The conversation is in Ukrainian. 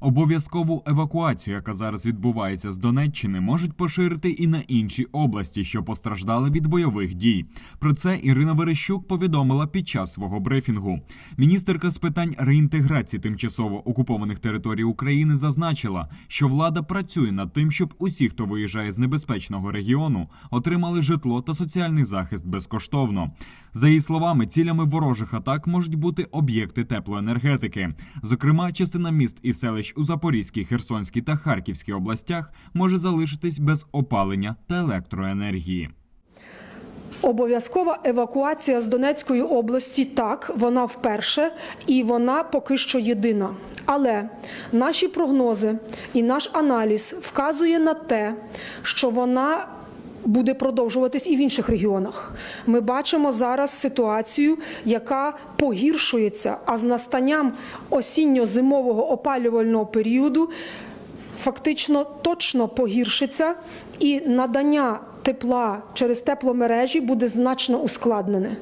Обов'язкову евакуацію, яка зараз відбувається з Донеччини, можуть поширити і на інші області, що постраждали від бойових дій. Про це Ірина Верещук повідомила під час свого брифінгу. Міністерка з питань реінтеграції тимчасово окупованих територій України зазначила, що влада працює над тим, щоб усі, хто виїжджає з небезпечного регіону, отримали житло та соціальний захист безкоштовно. За її словами, цілями ворожих атак можуть бути об'єкти теплоенергетики. Зокрема, частина міст і селищ у Запорізькій, Херсонській та Харківській областях може залишитись без опалення та електроенергії. Обов'язкова евакуація з Донецької області так, вона вперше і вона поки що єдина. Але наші прогнози і наш аналіз вказує на те, що вона буде продовжуватись і в інших регіонах. Ми бачимо зараз ситуацію, яка погіршується, а з настанням осінньо-зимового опалювального періоду фактично точно погіршиться, і надання тепла через тепломережі буде значно ускладнене.